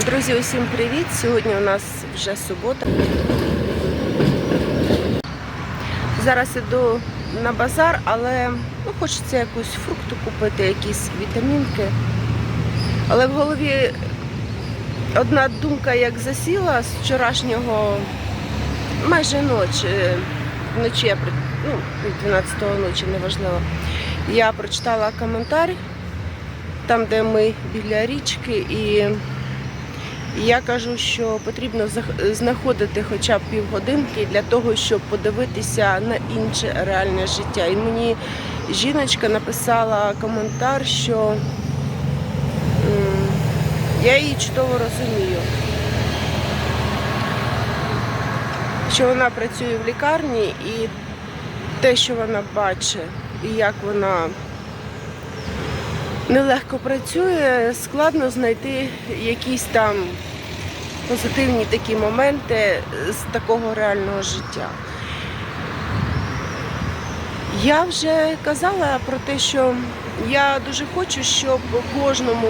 Друзі, усім привіт! Сьогодні у нас вже субота. Зараз іду на базар, але ну, хочеться якусь фрукту купити, якісь вітамінки. Але в голові одна думка як засіла з вчорашнього майже ночі. Вночі я ну, 12 ночі, неважливо. Я прочитала коментар там, де ми біля річки, і я кажу, що потрібно знаходити хоча б півгодинки для того, щоб подивитися на інше реальне життя. І мені жіночка написала коментар, що я її чудово розумію. Що вона працює в лікарні і те, що вона бачить, і як вона нелегко працює, складно знайти якісь там позитивні такі моменти з такого реального життя. Я вже казала про те, що я дуже хочу, щоб кожному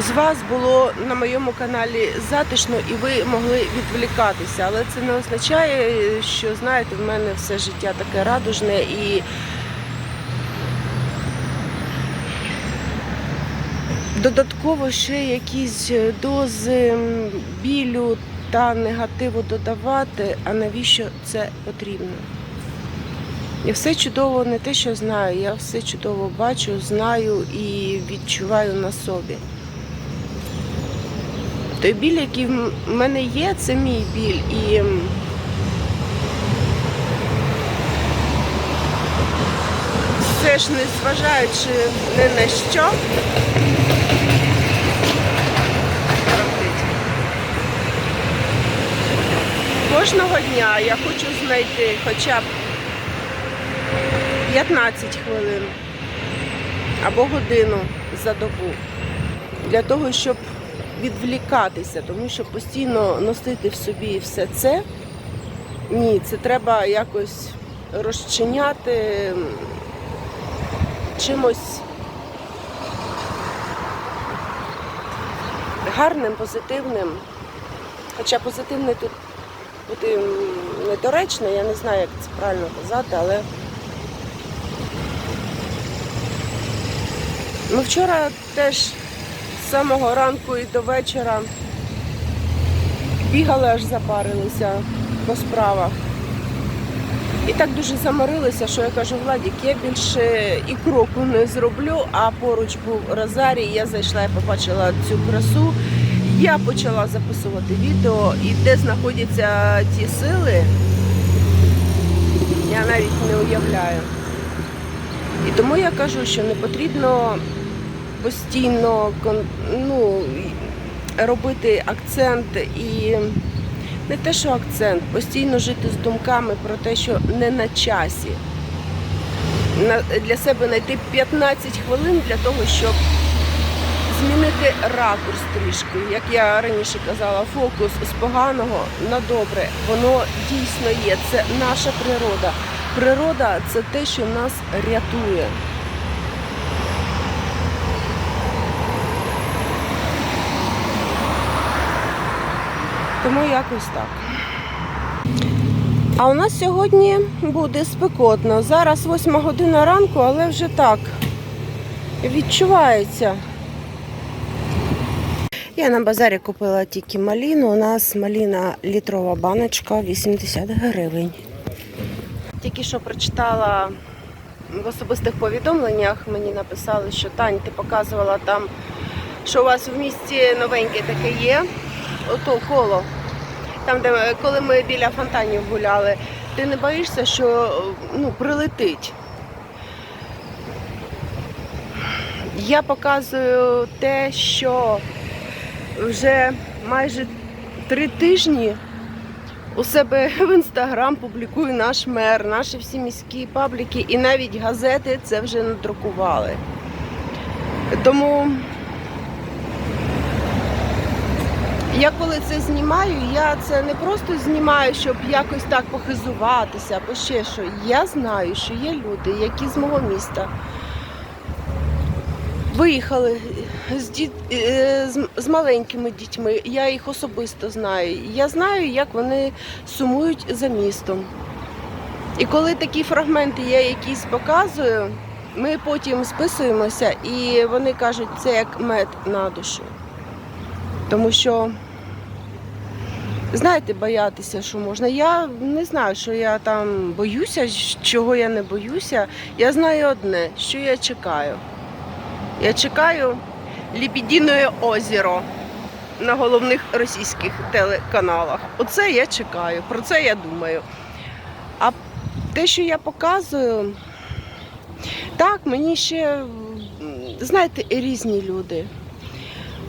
з вас було на моєму каналі затишно і ви могли відволікатися. Але це не означає, що знаєте, в мене все життя таке радужне і додатково ще якісь дози м, білю та негативу додавати, а навіщо це потрібно? Я все чудово не те, що знаю, я все чудово бачу, знаю і відчуваю на собі. Той біль, який в мене є, це мій біль. І все ж не зважаючи ні на що. Кожного дня я хочу знайти хоча б 15 хвилин або годину за добу для того, щоб відвлікатися, тому що постійно носити в собі все це. Ні, це треба якось розчиняти чимось гарним, позитивним. Хоча позитивне тут бути недоречно, я не знаю, як це правильно казати, але ми вчора теж з самого ранку і до вечора бігали, аж запарилися по справах. І так дуже заморилися, що я кажу, Владік, я більше і кроку не зроблю, а поруч був Розарій, я зайшла і побачила цю красу. Я почала записувати відео, і де знаходяться ті сили, я навіть не уявляю. І тому я кажу, що не потрібно постійно ну, робити акцент і не те, що акцент, постійно жити з думками про те, що не на часі. Для себе знайти 15 хвилин для того, щоб змінити ракурс трішки. Як я раніше казала, фокус з поганого на добре. Воно дійсно є. Це наша природа. Природа це те, що нас рятує. Тому якось так. А у нас сьогодні буде спекотно. Зараз 8 година ранку, але вже так відчувається. Я на базарі купила тільки маліну. У нас маліна літрова баночка 80 гривень. Тільки що прочитала в особистих повідомленнях, мені написали, що Тань, ти показувала там, що у вас в місті новеньке таке є. Ото коло. Там, де коли ми біля фонтанів гуляли, ти не боїшся, що ну, прилетить. Я показую те, що вже майже три тижні у себе в інстаграм публікує наш мер, наші всі міські пабліки і навіть газети це вже надрукували. Тому я коли це знімаю, я це не просто знімаю, щоб якось так похизуватися або ще що. Я знаю, що є люди, які з мого міста виїхали з, діт... е, з- маленькими дітьми, я їх особисто знаю. Я знаю, як вони сумують за містом. І коли такі фрагменти я якісь показую, ми потім списуємося і вони кажуть, це як мед на душу. Тому що, знаєте, боятися, що можна. Я не знаю, що я там боюся, чого я не боюся. Я знаю одне, що я чекаю. Я чекаю Ліпідінове озеро на головних російських телеканалах. Оце я чекаю, про це я думаю. А те, що я показую, так, мені ще, знаєте, різні люди.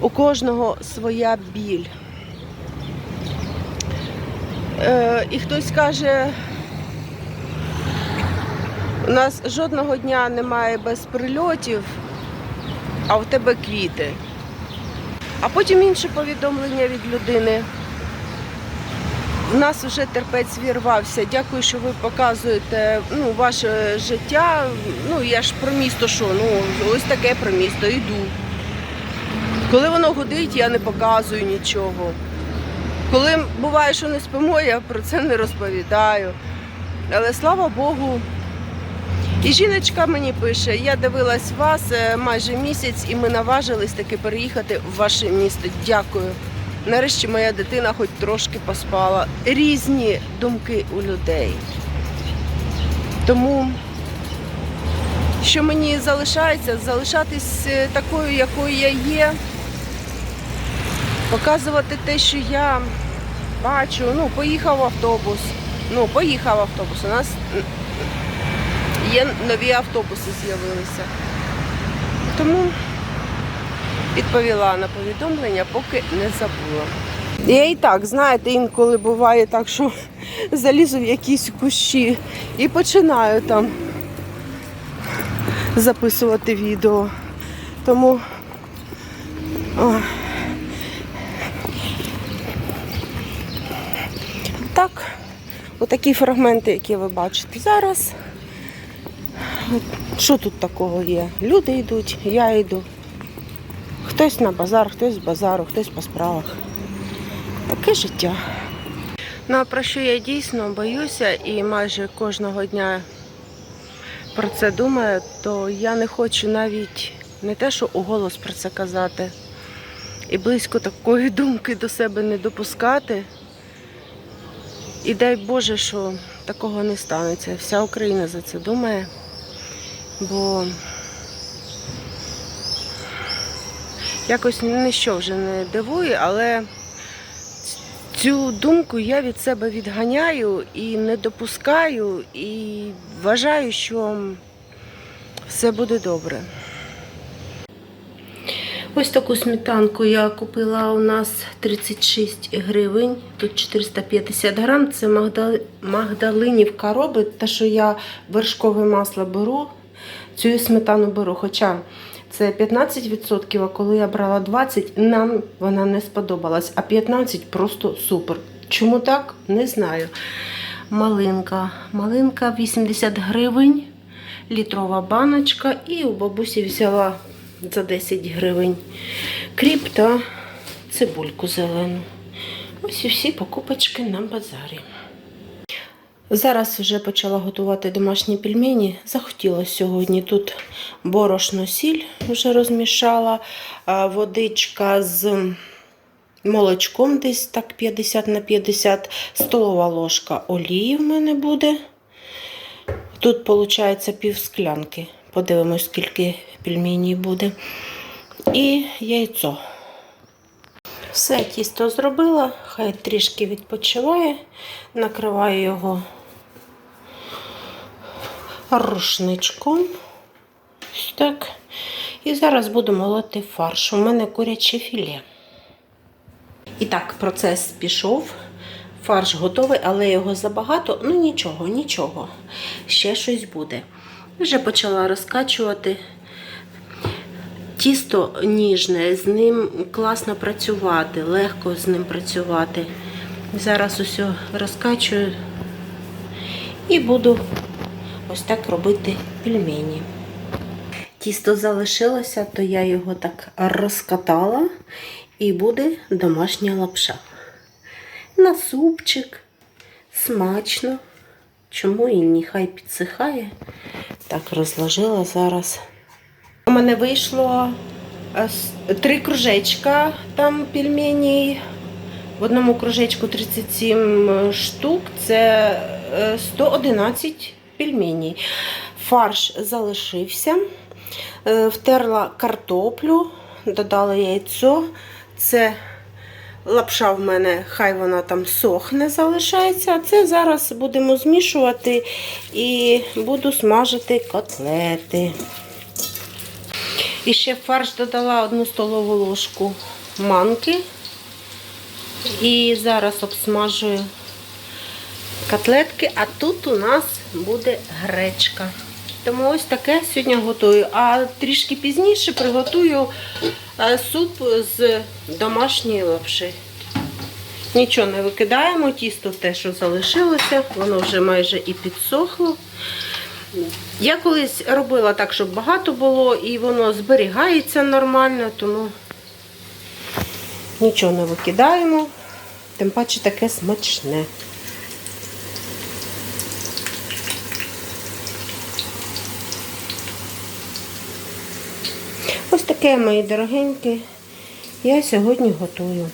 У кожного своя біль. Е, і хтось каже, у нас жодного дня немає без прильотів, а в тебе квіти. А потім інше повідомлення від людини. У нас вже терпець вірвався. Дякую, що ви показуєте ну, ваше життя. Ну, я ж про місто що? Ну, ось таке про місто, йду. Коли воно гудить, я не показую нічого. Коли буває, що не спимо, я про це не розповідаю. Але слава Богу. І жіночка мені пише, я дивилась вас е, майже місяць, і ми наважились таки переїхати в ваше місто. Дякую. Нарешті моя дитина хоч трошки поспала. Різні думки у людей. Тому, що мені залишається, залишатись е, такою, якою я є, показувати те, що я бачу. Ну, поїхав автобус. Ну, поїхав автобус. У нас є нові автобуси з'явилися. Тому відповіла на повідомлення, поки не забула. Я і так, знаєте, інколи буває так, що залізу в якісь кущі і починаю там записувати відео. Тому ой. так, отакі фрагменти, які ви бачите зараз. Що тут такого є? Люди йдуть, я йду. Хтось на базар, хтось з базару, хтось по справах. Таке життя. Ну а про що я дійсно боюся і майже кожного дня про це думаю, то я не хочу навіть не те, що у голос про це казати, і близько такої думки до себе не допускати. І дай Боже, що такого не станеться. Вся Україна за це думає, бо якось ніщо вже не дивує, але цю думку я від себе відганяю і не допускаю, і вважаю, що все буде добре. Ось таку сметанку я купила у нас 36 гривень, тут 450 грам. Це Магдалинівка робить, те, що я вершкове масло беру, цю сметану беру. Хоча це 15%, а коли я брала 20%, нам вона не сподобалась, а 15% просто супер. Чому так? Не знаю. Малинка. Малинка 80 гривень, літрова баночка, і у бабусі взяла за 10 гривень кріп та цибульку зелену. Ось і всі покупочки на базарі. Зараз вже почала готувати домашні пельмені. Захотіла сьогодні. Тут борошно сіль вже розмішала, водичка з молочком десь так 50 на 50, столова ложка олії в мене буде. Тут, виходить, пів склянки. Подивимось, скільки пельменів буде. І яйцо. Все, тісто зробила, хай трішки відпочиває, накриваю його рушничком. Так. І зараз буду молоти фарш. У мене куряче філе. І так, процес пішов. Фарш готовий, але його забагато. Ну нічого, нічого. Ще щось буде. Вже почала розкачувати. Тісто ніжне, з ним класно працювати, легко з ним працювати. Зараз усе розкачую і буду ось так робити пельмені. тісто залишилося, то я його так розкатала і буде домашня лапша. На супчик. Смачно. Чому і ні, хай підсихає. Так, розложила зараз. У мене вийшло е, три кружечка там пельменей. В одному кружечку 37 штук, це е, 111 пельменей. Фарш залишився. Е, Втерла картоплю, додала яйцо. Це лапша в мене, хай вона там сохне, залишається. А це зараз будемо змішувати і буду смажити котлети. І ще фарш додала одну столову ложку манки. І зараз обсмажую котлетки, а тут у нас буде гречка. Тому ось таке сьогодні готую. А трішки пізніше приготую е, суп з домашньої лапши. Нічого не викидаємо, тісто те, що залишилося, воно вже майже і підсохло. Я колись робила так, щоб багато було, і воно зберігається нормально, тому нічого не викидаємо. Тим паче таке смачне. Таке, мої дорогенькі, я сьогодні готую.